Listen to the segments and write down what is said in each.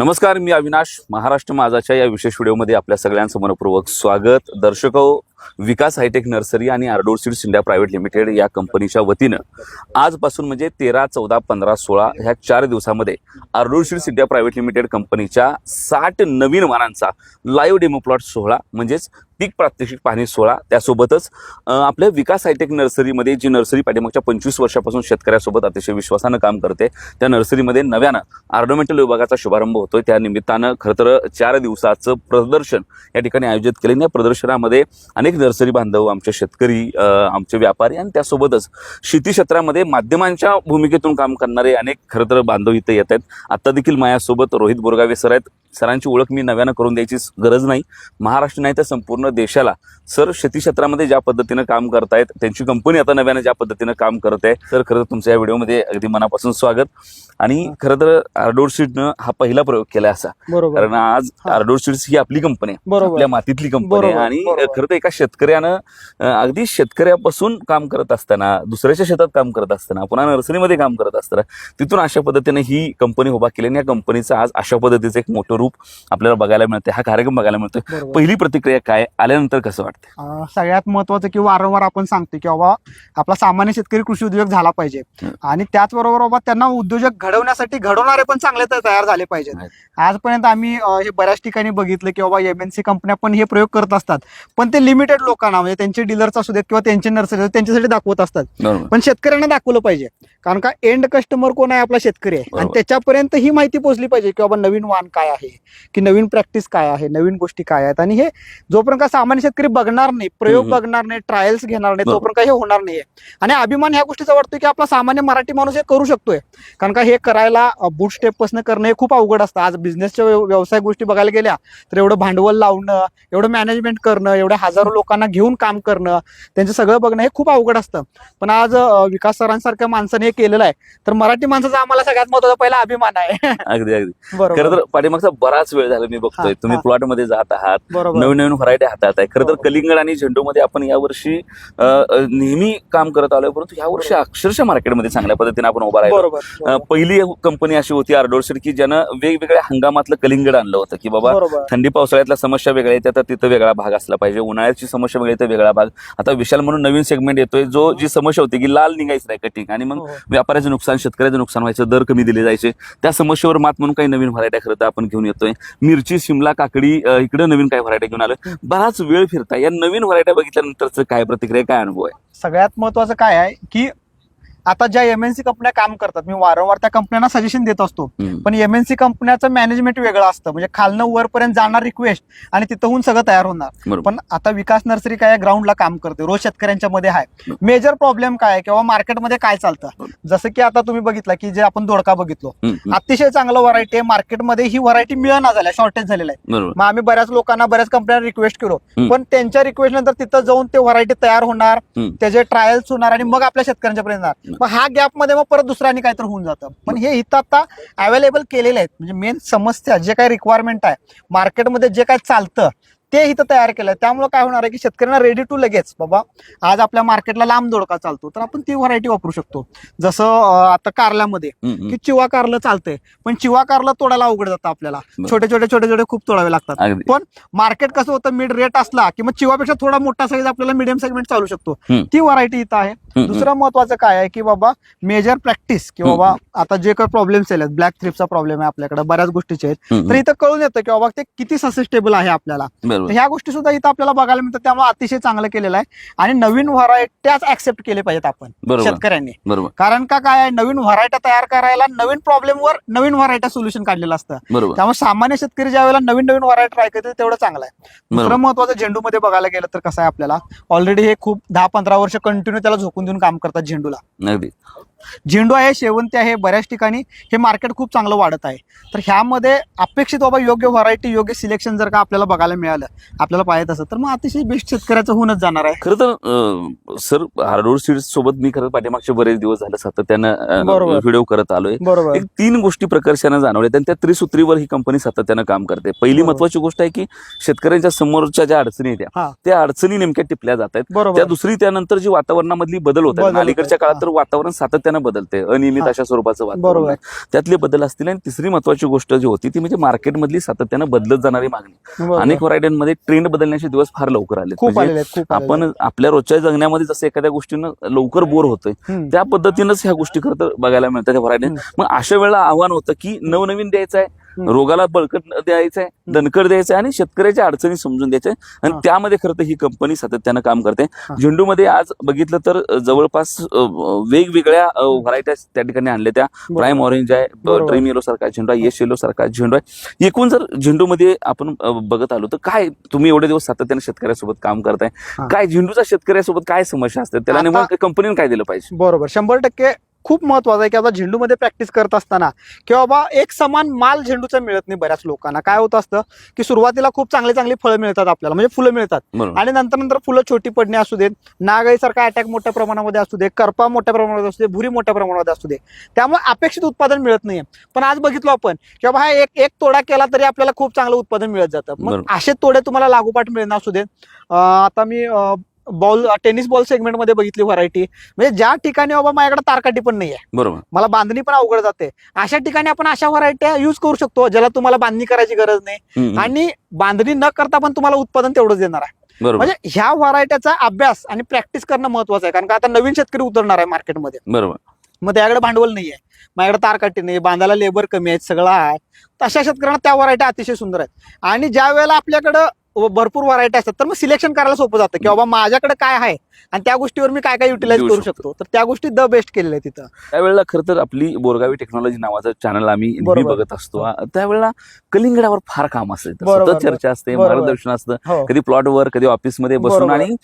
नमस्कार मी अविनाश महाराष्ट्र माझाच्या या विशेष व्हिडिओमध्ये आपल्या सगळ्यांचं मनपूर्वक स्वागत. दर्शक हो, विकास हायटेक नर्सरी आणि ardor seeds India private limited या कंपनीच्या वतीनं आजपासून म्हणजे तेरा चौदा पंधरा सोळा ह्या चार दिवसामध्ये Ardor seeds India private limited कंपनीच्या साठ नवीन वाहनांचा लाईव्ह डेमो प्लॉट सोहळा म्हणजेच पीक प्रात्यक्षिक पाहणी सोहळा. त्यासोबतच आपल्या विकास हायटेक नर्सरीमध्ये जी नर्सरी पाठीमागच्या पंचवीस वर्षापासून शेतकऱ्यासोबत अतिशय विश्वासानं काम करते त्या नर्सरीमध्ये नव्यानं आर्डोमेंटल विभागाचा शुभारंभ होतोय. त्या निमित्तानं खरं तर चार दिवसाचं प्रदर्शन या ठिकाणी आयोजित केले. या प्रदर्शनामध्ये अनेक नर्सरी बांधव आमचे शेतकरी आमचे व्यापारी आणि त्यासोबतच शेती क्षेत्रामध्ये माध्यमांच्या भूमिकेतून काम करणारे अनेक खरं तर बांधव इथं येत आहेत. आत्ता देखील माझ्यासोबत रोहित बोरगावे सर आहेत. सरांची ओळख मी नव्यानं करून द्यायची गरज नाही. महाराष्ट्र नाही तर संपूर्ण देशाला. सर शेती क्षेत्रामध्ये ज्या पद्धतीनं काम करतायत त्यांची कंपनी आता नव्यानं ज्या पद्धतीनं काम करत आहे तर खरं तर तुमच्या या व्हिडिओमध्ये अगदी मनापासून स्वागत. आणि खरं तर आर्डोर सीडनं हा पहिला प्रयोग केला असा. कारण आज. आर्डोर सीड्स ही आपली कंपनी आहे. आपल्या मातीतली कंपनी आहे. आणि. खरं तर एका शेतकऱ्यानं अगदी शेतकऱ्यापासून काम करत असताना दुसऱ्याच्या शेतात काम करत असताना पुन्हा नर्सरीमध्ये काम करत असताना तिथून अशा पद्धतीने ही कंपनी उभा केली आणि या कंपनीचं आज अशा पद्धतीचं एक मोठं रूप आपल्याला बघायला मिळते हा कार्यक्रम बघायला बरोबर. पहिली प्रतिक्रिया काय आल्यानंतर कसं वाटतं सगळ्यात महत्वाचं की वारंवार आपण सांगतो की बाबा आपला सामान्य शेतकरी कृषी उद्योग झाला पाहिजे. आणि त्याचबरोबर बाबा त्यांना उद्योजक घडवण्यासाठी घडवणारे पण चांगले तर तयार झाले पाहिजेत. आजपर्यंत आम्ही हे बऱ्याच ठिकाणी बघितलं की बाबा एमएनसी कंपन्या पण हे प्रयोग करत असतात. पण ते लिमिटेड लोकांना म्हणजे त्यांचे डीलर्स असू देत किंवा त्यांचे नर्सरी त्यांच्यासाठी दाखवत असतात. पण शेतकऱ्यांना दाखवलं पाहिजे. कारण का एंड कस्टमर कोण आहे आपला शेतकरी आहे? आणि. त्याच्यापर्यंत ही माहिती पोहोचली पाहिजे की बाबा नवीन वाहन काय आहे? की नवीन प्रॅक्टिस काय आहे नवीन गोष्टी काय आहेत? आणि हे जोपर्यंत का सामान्य शेतकरी बघणार नाही प्रयोग. बघणार नाही ट्रायल्स घेणार नाही. तोपर्यंत काही हे होणार नाहीये. आणि अभिमान ह्या गोष्टीचा वाटतोय की आपला सामान्य मराठी माणूस हे करू शकतोय. कारण का हे करायला बूट स्टेपपासून करणं हे खूप अवघड असतं. आज बिझनेसच्या व्यवसाय गोष्टी बघायला गेल्या तर एवढं भांडवल लावणं एवढं मॅनेजमेंट करणं एवढ्या हजारो लोकांना घेऊन काम करणं त्यांचं सगळं बघणं हे खूप अवघड असतं. पण आज विकास सरांसारख्या माणसाने हे केलेलं आहे. तर मराठी माणसाचा आम्हाला सगळ्यात महत्त्वाचा पहिला अभिमान आहे. अगदी अगदी. बरोबर. पाठीमागचा बराच वेळ झाला मी बघतोय. हा, तुम्ही हा. प्लॉटमध्ये जात आहात नवीन नवीन व्हरायटी हातात आहे. खरं तर. कलिंगड आणि झेंडूमध्ये आपण यावर्षी नेहमी काम करत आलोय परंतु यावर्षी अक्षरशः मार्केटमध्ये चांगल्या पद्धतीने आपण उभा राहिलो. पहिली कंपनी अशी होती आर्डोरसेड की ज्यानं वेगवेगळ्या हंगामातलं कलिंगड आणलं होतं की बाबा थंडी पावसाळ्यातल्या समस्या वेगळ्या येतात तर तिथं वेगळा भाग असला पाहिजे. उन्हाळ्याची समस्या वेगळी तर वेगळा भाग. आता विशाल म्हणून नवीन सेगमेंट येतोय जो जी समस्या होती की लाल निघायचं नाही कटिंग आणि मग हो, हो. व्यापाऱ्याचं नुकसान शेतकऱ्याचं नुकसान व्हायचं दर कमी दिले जायचे. त्या समस्येवर मात म्हणून काही नवीन व्हरायट्या खरं तर आपण घेऊन येतोय. मिरची शिमला काकडी इकडे नवीन काही व्हरायटी घेऊन आलोय. बराच वेळ फिरता या नवीन व्हरायट्या बघितल्यानंतरच काय प्रतिक्रिया काय अनुभव आहे? सगळ्यात महत्वाचं काय आहे की आता ज्या एमएनसी कंपन्या काम करतात मी वारंवार त्या कंपन्यांना सजेशन देत असतो. पण एमएनसी कंपन्याचं मॅनेजमेंट वेगळं असतं. म्हणजे खालनं वरपर्यंत जाणार रिक्वेस्ट आणि तिथं सगळं तयार होणार. पण आता विकास नर्सरी काय ग्राउंडला काम करते रोज शेतकऱ्यांच्या मध्ये आहे मेजर प्रॉब्लेम काय आहे किंवा मार्केटमध्ये काय चालतं? जसं की आता तुम्ही बघितलं की जे आपण दोडका बघितलो. अतिशय चांगलं व्हरायटी आहे. मार्केटमध्ये ही व्हरायटी मिळणार झाल्या शॉर्टेज झालेलं आहे. मग आम्ही बऱ्याच लोकांना बऱ्याच कंपन्यांना रिक्वेस्ट केलो. पण त्यांच्या रिक्वेस्ट नंतर तिथं जाऊन ते व्हरायटी तयार होणार. त्याचे ट्रायल्स होणार आणि मग आपल्या शेतकऱ्यांच्या पर्यंत. मग हा गॅपमध्ये मग परत दुसऱ्यांनी काहीतरी होऊन जातं. पण हे इथं आता अवेलेबल केलेले आहेत. म्हणजे मेन समस्या जे काही रिक्वायरमेंट आहे मार्केटमध्ये जे काय चालतं ते इथं तयार केलं त्यामुळे काय होणार आहे की शेतकऱ्यांना रेडी टू लगेच बाबा आज आपल्या मार्केटला लांब दोडका चालतो तर आपण ती व्हरायटी वापरू शकतो. जसं आता कारल्यामध्ये. की चिवा कारलं चालतंय पण चिवा कारलं तोडायला अवघड जातं आपल्याला. छोटे छोटे छोटे छोटे खूप तोडावे लागतात. अगदी. मार्केट कसं होतं मिड रेट असला की मग चिवापेक्षा थोडा मोठा साईज आपल्याला मिडियम सेगमेंट चालू शकतो. ती व्हरायटी इथं आहे. दुसरं महत्वाचं काय आहे की बाबा मेजर प्रॅक्टिस की बाबा आता जे काही प्रॉब्लेम्स आहेत ब्लॅक थ्रिपचा प्रॉब्लेम आहे आपल्याकडे बऱ्याच गोष्टीचे आहेत. तर इथं कळून येतं की बाबा ते किती ससेस्टेबल आहे आपल्याला. बरोबर ह्या गोष्टी सुद्धा इथं आपल्याला बघायला मिळतात. त्यामुळे अतिशय चांगलं केलेलं आहे. आणि नवीन व्हरायट्याच ऍक्सेप्ट केले पाहिजेत आपण बरोबर. शेतकऱ्यांनी. बरोबर. कारण का काय आहे? नवीन व्हरायट्या तयार करायला नवीन प्रॉब्लेमवर नवीन व्हरायट्या सोल्युशन काढलेलं असतं. बरोबर. त्यामुळे सामान्य शेतकरी ज्या वेळेला नवीन नवीन व्हरायटी ट्राय करते तेवढं चांगलं आहे. दुसरं बरोबर. महत्वाचं झेंडूमध्ये बघायला गेलं तर कसं आहे आपल्याला? ऑलरेडी हे खूप दहा पंधरा वर्ष कंटिन्यू त्याला झोकून देऊन काम करतात झेंडूला. अगदी. झेंडू आहे शेवंती आहे बऱ्याच ठिकाणी हे मार्केट खूप चांगलं वाढत आहे. तर ह्यामध्ये अपेक्षित बाबा योग्य व्हरायटी योग्य सिलेक्शन जर का आपल्याला बघायला मिळालं आपल्याला पाहिजे तसं तर मग अतिशय बेस्ट शेतकऱ्याचं होऊनच जाणार आहे खरं तर सर हार्डवूड सीड्स सोबत मी खरं पाठीमागचे बरेच दिवस झाले सातत्यानं. व्हिडिओ करत आलोय बरोबर एक तीन गोष्टी प्रकर्षानं जाणवल्या आणि त्या त्रिसूत्रीवर ही कंपनी सातत्यानं काम करते पहिली. महत्वाची गोष्ट आहे की शेतकऱ्यांच्या समोरच्या ज्या अडचणी. येत्या त्या अडचणी नेमक्या टिपल्या जात आहेत त्या दुसरी त्यानंतर जी वातावरणामधली बदल होत आहेत होत अलीकडच्या आहेत, काळात तर वातावरण सातत्यानं बदलते अनियमित. अशा स्वरूपाचं वातावरण. आहे. त्यातले बदल असतील आणि तिसरी महत्वाची गोष्ट जी होती ती म्हणजे मार्केटमधली सातत्यानं बदलत जाणारी मागणी. अनेक व्हरायट्यांमध्ये ट्रेंड बदलण्याचे दिवस फार लवकर आले खूप आलेले आहेत खूप आलेले आपण आपल्या रोजच्या जगण्यामध्ये जसं एखाद्या गोष्टीनं लवकर बोर होतोय. हम्म. त्या पद्धतीनंच ह्या गोष्टी खरं तर बघायला मिळतात व्हरायटी. मग अशा वेळेला आव्हान होतं की नवनवीन द्यायचं आहे. रोगाला बळकट द्यायचं आहे दणकट द्यायचं आहे आणि शेतकऱ्याच्या अडचणी समजून द्यायच्या. आणि. त्यामध्ये खरं तर ही कंपनी सातत्यानं काम करते. झेंडूमध्ये आज बघितलं तर जवळपास वेगवेगळ्या व्हरायटी त्या ठिकाणी आणल्या त्या. प्राईम ऑरेंज आहे. ड्रीम येलो सारखा झेंडू आहे येस येलो सारखा झेंडू आहे. एकूण जर झेंडूमध्ये आपण बघत आलो तर काय तुम्ही एवढे दिवस सातत्याने शेतकऱ्यासोबत काम करताय. काय झेंडूच्या शेतकऱ्यासोबत काय समस्या असतात? त्याला नेमकं कंपनीने काय दिलं पाहिजे? बरोबर. शंभर टक्के खूप महत्वाचं आहे की आता झेंडूमध्ये प्रॅक्टिस करत असताना की बाबा एक समान माल झेंडूचा मिळत नाही बऱ्याच लोकांना. काय होत असतं की सुरुवातीला खूप चांगली चांगली फळं मिळतात आपल्याला म्हणजे फुलं मिळतात. बरोबर. आणि नंतर नंतर फुलं छोटी पडणे असू देत नागाईसारखा अटॅक मोठ्या प्रमाणामध्ये असू दे करपा मोठ्या प्रमाणामध्ये असू दे भुरी मोठ्या प्रमाणामध्ये असू दे त्यामुळे अपेक्षित उत्पादन मिळत नाहीये. पण आज बघितलो आपण की बाबा हा एक एक तोडा केला तरी आपल्याला खूप चांगलं उत्पादन मिळत जातं. मग बरोबर. असे तोडे तुम्हाला लागोपाठ मिळणं असू देत. अं, आता मी बॉल टेनिस बॉल सेगमेंटमध्ये बघितली व्हरायटी म्हणजे ज्या ठिकाणी बाबा माझ्याकडे तारकाठी पण नाही आहे बरोबर. मला बांधणी पण अवघड जाते. अशा ठिकाणी आपण अशा व्हरायट्या युज करू शकतो ज्याला तुम्हाला बांधणी करायची गरज नाही. आणि बांधणी न करता पण तुम्हाला उत्पादन तेवढंच देणार आहे. म्हणजे ह्या व्हरायट्याचा अभ्यास आणि प्रॅक्टिस करणं महत्वाचं आहे. कारण का आता नवीन शेतकरी उतरणार आहे मार्केटमध्ये बरोबर. मग त्याकडे भांडवल नाहीये. माझ्याकडे तारकाठी नाही बांधायला लेबर कमी आहेत सगळं आहे. तशा शेतकऱ्यांना त्या व्हरायटी अतिशय सुंदर आहेत. आणि ज्या वेळेला आपल्याकडं भरपूर व्हरायटी असतात. तर मग सिलेक्शन करायला सोपं जातं. की बाबा माझ्याकडे काय आहे? आणि त्या गोष्टीवर मी काय काय युटिलाइज करू शकतो. तर त्या गोष्टी द बेस्ट केलेल्या आहेत तिथं. त्यावेळेला खरं तर आपली बोरगावी टेक्नॉलॉजी नावाचं चॅनल आम्ही. बघत असतो. त्यावेळेला कलिंगडावर फार काम असते. सतत चर्चा असते. मार्गदर्शन असतं. हो. कधी प्लॉटवर कधी ऑफिसमध्ये बसून. आणि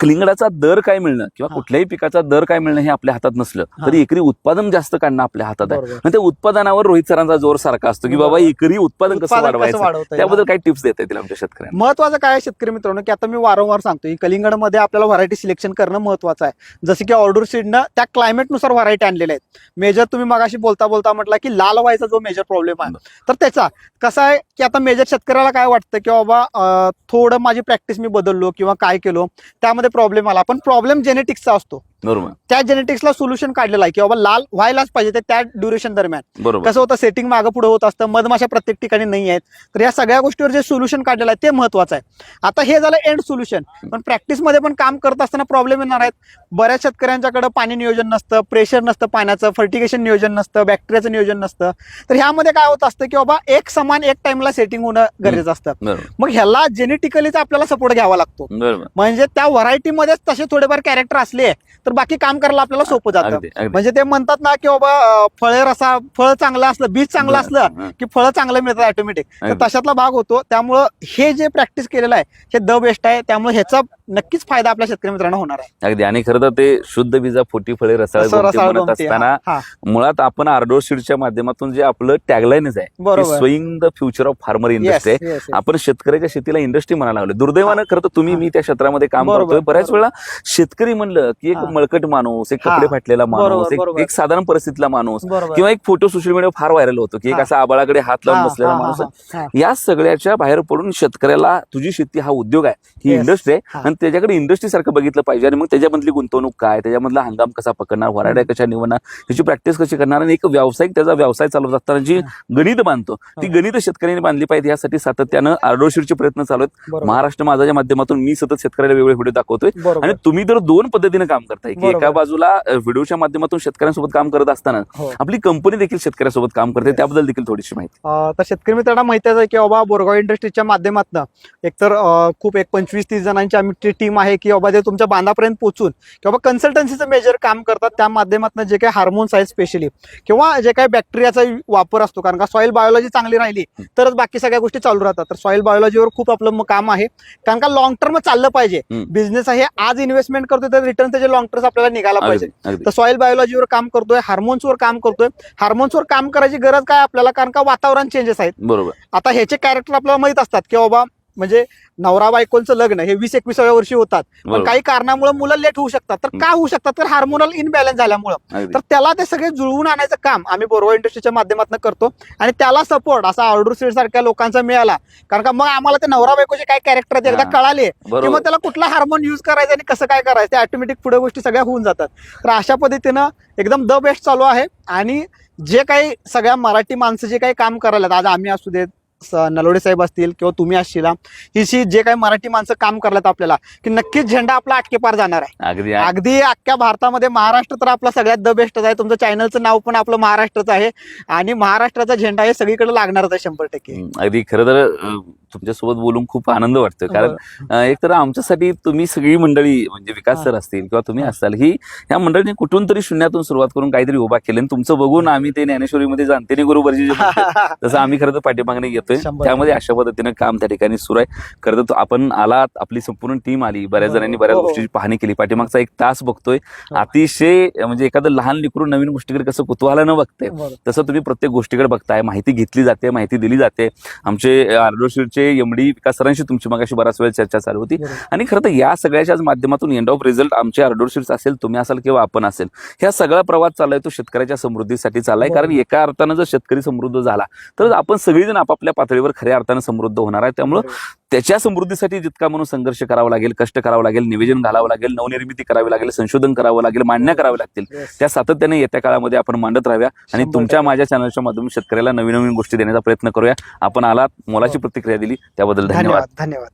कलिंगडाचा दर काय मिळणं किंवा. कुठल्याही पिकाचा दर काय मिळणं हे आपल्या हातात नसलं. तरी एकरी उत्पादन जास्त काढणं आपल्या हातात आहे आणि त्या उत्पादनावर रोहित सरांचा जोर सारखा असतो की बाबा. एकरी उत्पादन कसं वाढवायचं? त्याबद्दल काही टिप्स देता येतील आमच्या शेतकऱ्यांना महत्वाचं काय शेतकरी मित्रांनो की आता मी वारंवार सांगतो की कलिंगडमध्ये आपल्याला व्हरायटी सिलेक्शन करणं महत्वाचं आहे जसं की ऑर्डर सीडनं त्या क्लायमेटनुसार व्हरायटी आणलेल्या आहेत मेजर तुम्ही मगाशी बोलता बोलता म्हटलं की लाल व्हायचा जो मेजर प्रॉब्लेम आहे तर त्याचा कसं आहे की आता मेजर शेतकऱ्याला काय वाटतं की बाबा थोडं माझी प्रॅक्टिस मी बदललो किंवा काय केलो त्यामध्ये प्रॉब्लेम आला. पण प्रॉब्लेम जेनेटिक्सचा असतो. बरोबर त्या जेनेटिक्सला सोल्युशन काढलेलं आहे की बाबा लाल व्हायलाच पाहिजे ते त्या ड्युरेशन दरम्यान. बरोबर. कसं होतं सेटिंग मागं पुढे होत असतं मधमाशा प्रत्येक ठिकाणी नाही आहेत. तर या सगळ्या गोष्टीवर जे सोल्युशन काढलेलं आहे ते महत्वाचं आहे. आता हे झालं एंड सोल्युशन पण प्रॅक्टिसमध्ये पण काम करत असताना प्रॉब्लेम येणार आहेत. बऱ्याच शेतकऱ्यांच्याकडे पाणी नियोजन नसतं प्रेशर नसतं पाण्याचं फर्टिगेशन नियोजन नसतं बॅक्टेरियाचं नियोजन नसतं. तर ह्यामध्ये काय होत असतं की बाबा एक समान एक टाइमला सेटिंग होणं गरजेचं असतं. मग ह्याला जेनेटिकलीच आपल्याला सपोर्ट घ्यावा लागतो. म्हणजे त्या व्हरायटीमध्येच तसे थोडेफार कॅरेक्टर असले तर बाकी काम करायला आपल्याला सोपं जातं. अगदी अगदी. म्हणजे ते म्हणतात ना की बाबा फळे रसा फळ चांगलं असलं बीज चांगलं असलं हा. की फळं चांगलं मिळतात ऑटोमॅटिक तर अगदी. तशातला भाग होतो. त्यामुळं हे जे प्रॅक्टिस केलेलं आहे हे द बेस्ट आहे. त्यामुळे ह्याचा नक्कीच फायदा आपल्या शेतकरी मित्रांना होणार आहे. अगदी. आणि खरं तर ते शुद्ध बीजा फोटी फळे रसाळ असं गोमटी रसाळ म्हणत गोमटी, असताना हा, मुळात आपण आर्डोर सीडच्या माध्यमातून जे आपलं टॅगलाईनच आहे बरोबर. Swing the future of farmer Yes, industry आहे yes, yes. आपण शेतकऱ्याच्या शेतीला इंडस्ट्री म्हणायला लागलो दुर्दैवानं खरं तर तुम्ही. मी त्या क्षेत्रामध्ये काम बरोबर, करतोय. बऱ्याच बरोबर. वेळा शेतकरी म्हणलं की एक हा. मळकट माणूस एक हा. कपडे फाटलेला माणूस बरोबर, एक- बरोबर. एक साधारण परिस्थितीतला माणूस बरोबर. किंवा एक फोटो सोशल मीडियावर फार व्हायरल होतो की एक हा. असा आबाळाकडे हात लावून बसलेला माणूस आहे. या सगळ्याच्या बाहेर पडून शेतकऱ्याला तुझी शेती हा उद्योग आहे. ही Yes. इंडस्ट्री आहे. आणि त्याच्याकडे इंडस्ट्री सारखं बघितलं पाहिजे आणि मग त्याच्यामधली गुंतवणूक काय त्याच्यामधला हंगाम कसा पकडणार? व्हरायट्या कशा निवडणार? त्याची प्रॅक्टिस कशी करणार? आणि एक व्यावसायिक त्याचा व्यवसाय चालवत असताना जी गणित बांधतो ती हा. गणित शेतकऱ्यांनी बांधली पाहिजे. यासाठी सातत्यानं आर्डोशीरचे प्रयत्न चालू आहेत. बरोबर. महाराष्ट्र माझाच्या माध्यमातून मी सतत शेतकऱ्याला वेगवेगळे व्हिडिओ दाखवतोय. बरोबर. आणि तुम्ही तर दोन पद्धतीने काम करताय की एका. बाजूला व्हिडिओच्या माध्यमातून शेतकऱ्यांसोबत काम करत असताना हो. आपली कंपनी देखील शेतकऱ्यासोबत काम करते त्याबद्दल देखील थोडीशी माहिती. तर शेतकरी मित्रांना माहितीच आहे की बाबा बोरगाव इंडस्ट्रीच्या माध्यमातून एकतर खूप एक पंचवीस तीस जणांची आमची टीम आहे की बाबा ते तुमच्या बांधापर्यंत पोहोचून किंवा कन्सल्टन्सीचं मेजर काम करतात त्या माध्यमातून जे काही हार्मोन्स आहेत स्पेशली किंवा जे काही बॅक्टेरियाचा वापर असतो कारण का सॉईल बायोलॉजी चांगली राहिली तरच बाकी सगळ्या गोष्टी चालू राहतात. तर सॉईल बायोलॉजीवर खूप आपलं काम आहे. कारण का लॉंग टर्म चाललं पाहिजे. बिझनेस आहे आज इन्व्हेस्टमेंट करतोय तर रिटर्न त्याचे लॉंग टर्म आपल्याला निघायला पाहिजे. तर सॉईल बायोलॉजीवर काम करतोय हार्मोन्सवर काम करतोय. हार्मोन्सवर काम करायची गरज काय आपल्याला? कारण का वातावरण चेंजेस आहेत. बरोबर. आता ह्याचे कॅरेक्टर आपल्याला माहीत असतात की बाबा म्हणजे नवरा बायकोंचं लग्न हे वीस एकविसाव्या वर्षी होतात. पण. काही कारणामुळे मुलं लेट होऊ शकतात. तर का होऊ शकतात? तर हार्मोनल इनबॅलन्स झाल्यामुळं. तर त्याला ते सगळे जुळवून आणायचं काम आम्ही बोरवा इंडस्ट्रीच्या माध्यमातून करतो. आणि त्याला सपोर्ट असा ऑर्डर सीड सारख्या लोकांचा मिळाला. कारण का मग आम्हाला ते नवरा बायकोचे काय कॅरेक्टर आहेत एकदा. कळाले. की मग त्याला कुठला हार्मोन युज करायचा आणि कसं काय करायचं? ते ऑटोमॅटिक पुढे गोष्टी सगळ्या होऊन जातात. तर अशा पद्धतीनं एकदम द बेस्ट चालू आहे. आणि जे काही सगळ्या मराठी माणसं जे काही काम करायला आज आम्ही असू देत नलवडे साहेब असतील किंवा तुम्ही असशील ही शी जे काही मराठी माणसं काम करतात आपल्याला की नक्कीच झेंडा आपला आटके पार जाणार आहे. अगदी अगदी अख्ख्या भारतामध्ये महाराष्ट्र तर आपला सगळ्यात द बेस्टच आहे. तुमचं चॅनलचं नाव पण आपलं महाराष्ट्रच आहे. आणि महाराष्ट्राचा झेंडा हे सगळीकडे लागणारच आहे शंभर टक्के. अगदी खरं तर तुमच्यासोबत बोलून खूप आनंद वाटतोय. कारण अं, एक तर आमच्यासाठी तुम्ही सगळी मंडळी म्हणजे विकास हा. सर असतील किंवा तुम्ही हा. असाल ही या मंडळीने कुठून तरी शून्यातून सुरुवात करून काहीतरी उभा केलं आणि तुमचं बघून आम्ही ते ज्ञानेश्वरीमध्ये जाणतेने गुरुबरजी जे म्हणतात, तसं आम्ही खरं तर पाठीमागणे येतोय. शंभर त्यामध्ये अशा पद्धतीनं काम त्या ठिकाणी सुरू आहे. खरं तर आपण आलात आपली संपूर्ण टीम आली बऱ्याच जणांनी बऱ्याच हो, हो. गोष्टीची पाहणी केली. पाठीमागचा एक तास बघतोय. हो. अतिशय म्हणजे एखादं लहान लिकरून नवीन गोष्टीकडे कसं कुतूहलानं बघते. तसं तुम्ही प्रत्येक गोष्टीकडे बघताय. माहिती घेतली जाते माहिती दिली जाते. आमचे आर्डोशीरचे एमडी विकास सरांशी तुमची मगाशी बराच वेळ चर्चा चालू होती. आणि खरं तर या सगळ्याच्याच माध्यमातून एंड ऑफ रिझल्ट आमचे आर्डोशीर्स असेल तुम्ही असाल किंवा आपण असेल ह्या सगळा प्रवास चाललाय तो शेतकऱ्याच्या समृद्धीसाठी चाललाय. कारण एका अर्थानं जर शेतकरी समृद्ध झाला तर आपण सगळेजण आपापल्या पातळीवर खऱ्या अर्थानं समृद्ध होणार आहे त्यामुळं त्याच्या समृद्धीसाठी जितका म्हणून संघर्ष करावा लागेल कष्ट करावं लागेल निवेदन घालावं लागेल नवनिर्मिती करावी लागेल संशोधन करावं लागेल मांडण्या कराव्या लागतील. त्या सातत्याने येत्या काळामध्ये आपण मांडत राहाव्या. आणि तुमच्या. माझ्या चॅनलच्या माध्यमातून शेतकऱ्याला नवीन नवीन गोष्टी देण्याचा प्रयत्न करूया. आपण आलात मोलाची प्रतिक्रिया दिली त्याबद्दल धन्यवाद धन्यवाद.